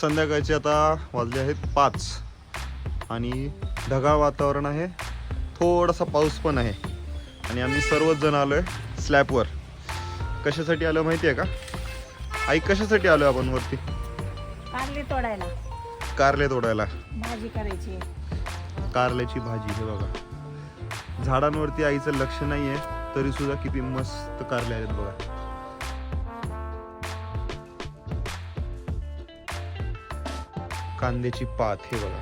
संध्याकाळचे आता वाजले आहेत पाच. आणि ढगाळ वातावरण आहे. थोडासा पाऊस पण आहे. आणि आम्ही सर्वच जण आलो आहे स्लॅबवर कशासाठी आलो माहिती आहे का? आई कशासाठी आलो आपण वरती? कारली तोडायला. कारले तोडायला. भाजी करायची कारल्याची भाजी हे बघा. झाडांवरती आईचं लक्ष नाही आहे तरी सुद्धा किती मस्त कारले आहेत बघा. कांद्याची पात हे बघा.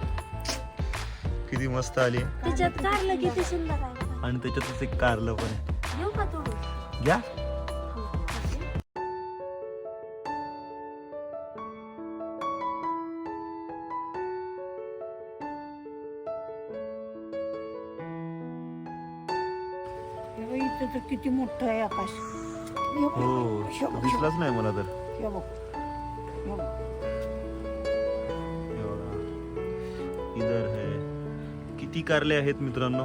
किती मस्त आली. त्याच्यात कारलं किती सुंदर आहे. आणि त्याच्यातच एक कारलं पण आहे. येऊ का तोडून? घ्या. हे बघ, इथं तर किती मोठं आहे आकाश. हे बघ, हो हे बघ, दिसलाच नाही मला तर. हे बघ, हे बघ. इधर है। किती कारले आहेत मित्रांनो?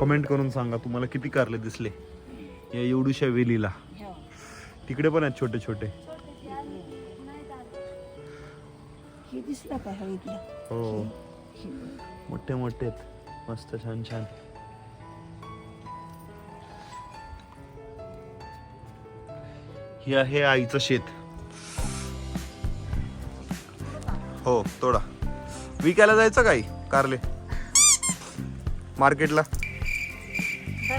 कमेंट करून सांगा तुम्हाला किती कारले दिसले? या एवढूशा वेलीला. हे. तिकडे पण आहेत छोटे छोटे हे. मोठे मोठे आहेत. मस्त छान छान हे आहे आईचं शेत. हो तोडा. विकायला जायचं काही कारले. मार्केटला.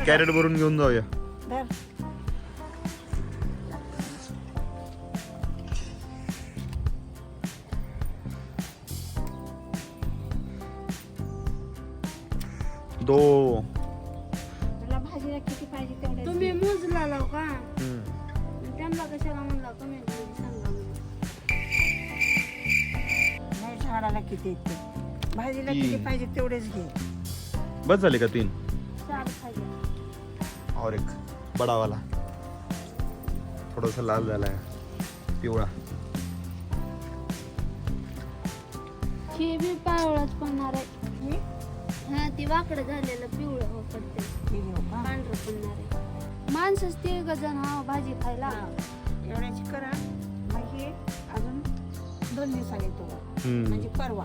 कॅरेट भरून घेऊन जाऊया. दो. तुला भाजीला किती पाहिजे तेवढे तुम्ही मोजला लाव का. त्यांना कशाला म्हणला कमेंटमध्ये सांगा झाडाला किती येते? भाजीला तीन. किती पाहिजे तेवढेच घे. बस झाले का तीन? चार खायचे और एक बडावाला. थोडासा लाल झालाय. पिवळा. हे बी पावळच पडणार आहे. हे? हा ते वाकडं झालेलं पिवळं हो पडते हे घेऊ का? पांढरं पडणार आहे. माणसंच ते गजन हा भाजी खायला. एवढ्याची करा. मग हे अजून दोन बघ. हम्म. म्हणजे परवा.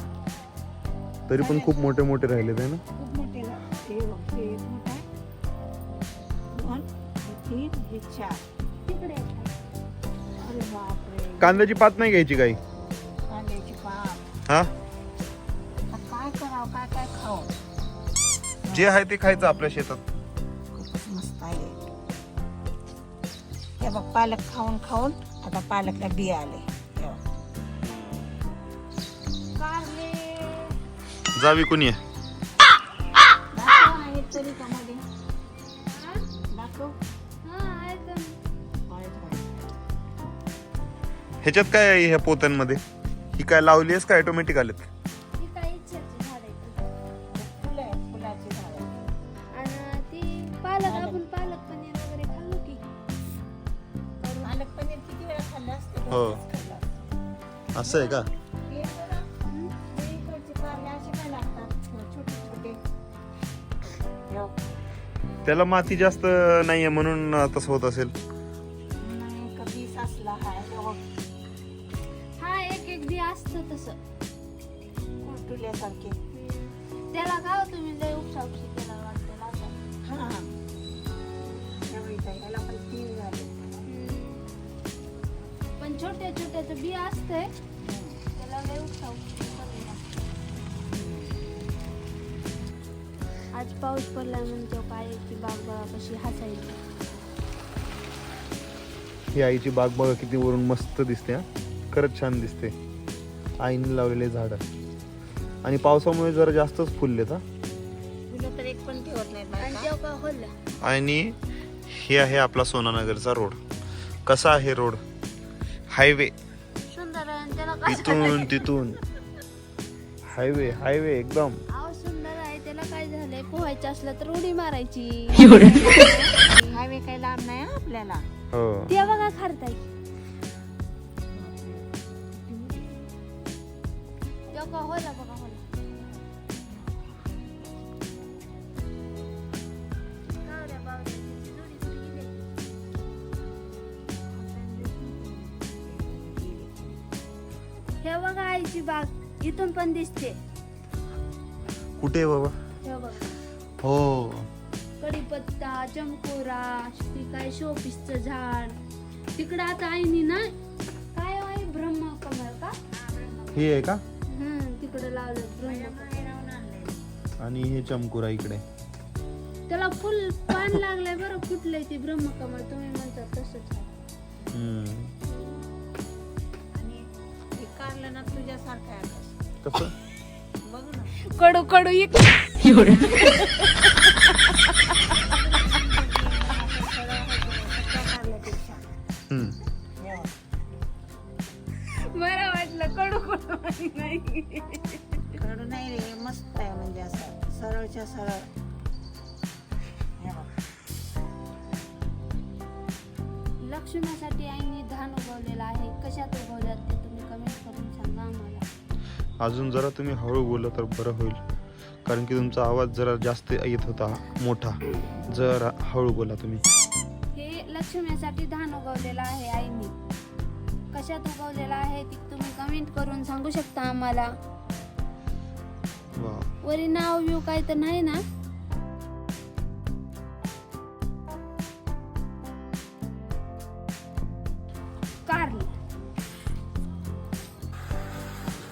तरी पण खूप मोठे मोठे राहिले ते ना? खूप मोठे ना. हे बघ, हे एक मोठा आहे. दोन हे तीन हे चार. तिकडे अरे बापरे. कांद्याची पात नाही घ्यायची काही? कांद्याची पात. हा? आता काय करावं काय काय खावं? जे आहे ते खायचं आपल्या शेतात. खूपच मस्त आहे. हे बघ पालक खाऊन खाऊन आता पालकला बिया आले. जा विकून ये दाखव आहे तरी का मध्ये दाखव हा आहेत ना. आहेत, आहेत. ह्याच्यात काय आहे ह्या पोत्यांमध्ये ही काय लावली आहेस का ऑटोमॅटिक आलेत ही काय इच्छाची झाड त्याला माती जास्त नाहीये म्हणून तसं होत असेल. नाही, कधी साचला हा एक एक बी असतं तसं. कुरटुल्यासारखे त्याला का हो तुम्ही लय उपसा उपशी केला वाटतं. हा हे. पण तीन झाले. पण छोट्या छोट्याचं बी असतंय. त्याला लय उपसा उपशी आज पाऊस पडलाय म्हणतो पायाची बाग बघा कशी हसायची. ही आईची बाग बघा किती वरून मस्त दिसते हा. खरंच छान दिसते. आईने लावलेले झाड. आणि पावसामुळे जरा जास्तच फुललेत हा. फुलं तर एक पण ठेवत नाहीत आणि हे आहे आपला सोनानगरचा रोड. कसा आहे रोड? हायवे. इथून तिथून. हायवे हायवे एकदम. त्याला काय झालंय? पोहायचं असलं तर उडी मारायची. हायवे काही लांब नाही हं आपल्याला. हो. ते बघा खारताय. तेव्हा का होला बघा होला कावऱ्या बावऱ्याची जोडी कुठे गेली? हे बघा आईची बाग. इथून पण दिसते. कुठे आहे बाबा? हे. कडीपत्ता चमकोरा ती काय शोपीसचं झाड. तिकडं आता आईनी ना काय आहे? ब्रह्मकमल का? हे आहे का? हम्म तिकडं लावलं आणि हे चमकुरा इकडे. त्याला फुल पान लागलंय बरं फुटलंय ते ब्रह्मकमल तुम्ही म्हणता तसंच आहे हम्म. आणि हे काढलं ना तुझ्यासारखं आहे. आता. कसं? बघ ना. कडू कडू इक मला वाटलं कडू नाही. कडू नाही रे मस्त आहे म्हणजे असं सरळच्या सरळ. आईने धान उगवलेला आहे. कशात उगवल्यात ते तुम्ही कमेंट करून सांगा आम्हाला. अजून जरा तुम्ही हळू बोलला तर बरं होईल. कारण की तुमचा आवाज जरा जास्त येत होता मोठा. जरा हळू बोला तुम्ही. हे लक्ष्मीसाठी धान उगवलेलं आहे आईने कशात उगवलेलं आहे ते तुम्ही कमेंट करून सांगू शकता आम्हाला. वा. वरी नाव व्यू काय तर नाही ना?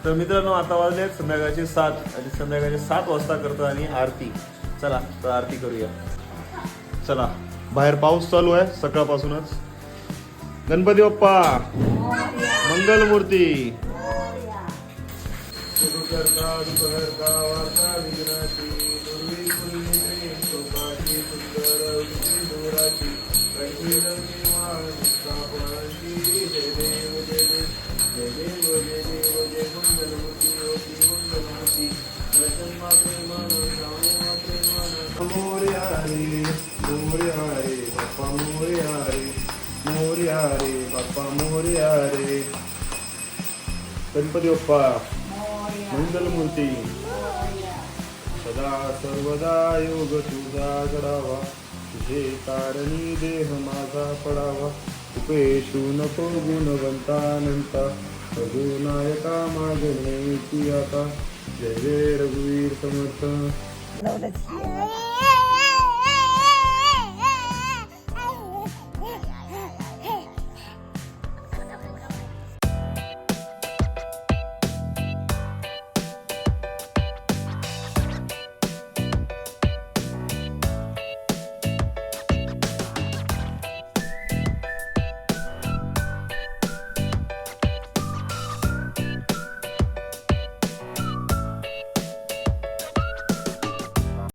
तर मित्रांनो आता वाजले संध्याकाळचे सात आणि संध्याकाळचे सात वाजता करतो आणि आरती. चला तर आरती करूया. चला बाहेर पाऊस चालू आहे सकाळपासूनच. गणपती बाप्पा मंगल मूर्ती रे मोर्या रे बाप्पा मोर्या रे मोर्या रे बाप्पा मोर्या रे गणपती बाप्पा मंगल मूर्ती सदा सर्वदा योग तुझा घडावा. तुझे कारणी देह माझा पडावा. उपेशू नको गुणवंतानंता रघुनायका मागणे ती आता. जय जय रघुवीर समर्थ.